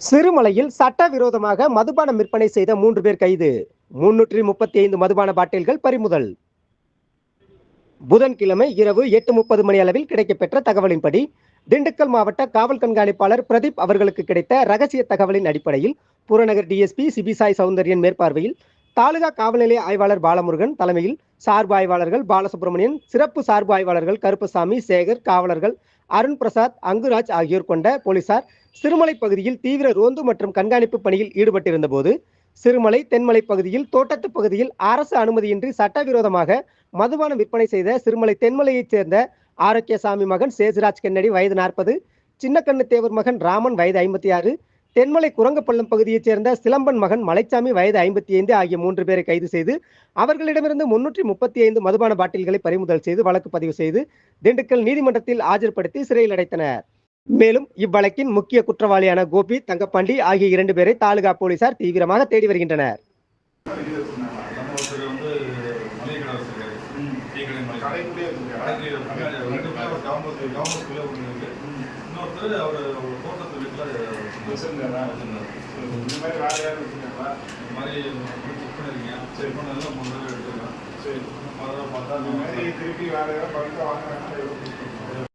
சிறுமலையில் சட்டவிரோதமாக மதுபானம் விற்பனை செய்த மூன்று பேர் கைது. முன்னூற்றி முப்பத்தி ஐந்து மதுபான பாட்டில்கள் பறிமுதல். புதன்கிழமை இரவு எட்டு முப்பது மணி அளவில் கிடைக்கப்பெற்ற தகவலின்படி திண்டுக்கல் மாவட்ட காவல் கண்காணிப்பாளர் பிரதீப் அவர்களுக்கு கிடைத்த ரகசிய தகவலின் அடிப்படையில் புறநகர் டிஎஸ்பி சிபிசாய் சௌந்தர்யன் மேற்பார்வையில் தாலுகா காவல் நிலைய ஆய்வாளர் பாலமுருகன் தலைமையில் சார்பு ஆய்வாளர்கள் பாலசுப்ரமணியன் சிறப்பு சார்பு ஆய்வாளர்கள் கருப்பசாமி சேகர் காவலர்கள் அருண் பிரசாத் அங்குராஜ் ஆகியோர் கொண்ட போலீசார் சிறுமலை பகுதியில் தீவிர ரோந்து மற்றும் கண்காணிப்பு பணியில் ஈடுபட்டிருந்த போது சிறுமலை தென்மலை பகுதியில் தோட்டத்து பகுதியில் அரசு அனுமதியின்றி சட்டவிரோதமாக மதுபானம் விற்பனை செய்த சிறுமலை தென்மலையைச் சேர்ந்த ஆரோக்கியசாமி மகன் சேஜ்ராஜ் கென்னடி வயது நாற்பது சின்னக்கண்ணு தேவர் மகன் ராமன் வயது ஐம்பத்தி ஆறு தென்மலை குரங்கப்பள்ளம் பகுதியைச் சேர்ந்த சிலம்பன் மகன் மலைச்சாமி வயது ஐம்பத்தி ஐந்து ஆகிய மூன்று பேரை கைது செய்து அவர்களிடமிருந்து முன்னூற்றி முப்பத்தி ஐந்து மதுபான பாட்டில்களை பறிமுதல் செய்து வழக்கு பதிவு செய்து திண்டுக்கல் நீதிமன்றத்தில் ஆஜர்படுத்தி சிறையில் அடைத்தனர். மேலும் இவ்வழக்கின் முக்கிய குற்றவாளியான கோபி தங்கப்பாண்டி ஆகிய இரண்டு பேரை தாலுகா போலீசார் தீவிரமாக தேடி வருகின்றனர். நம்ம கவர்மெண்ட் கவர்மெண்ட் ஒன்று இருக்குது இன்னொருத்தர் அவர் ஒரு தோட்டத்து வீட்டில் வச்சிருந்தாரா? வச்சிருந்தாரு இந்த மாதிரி வேற யாரும் வச்சிருக்காங்களா? இந்த மாதிரி செக் பண்ணிருக்கீங்க செக் பண்ணதில் மூணு தடவை எடுத்துருக்கேன் சரி. அதெல்லாம் பார்த்தா இந்த மாதிரி திருப்பி வேற யாராவது பணத்தை வாங்குறாங்கன்னா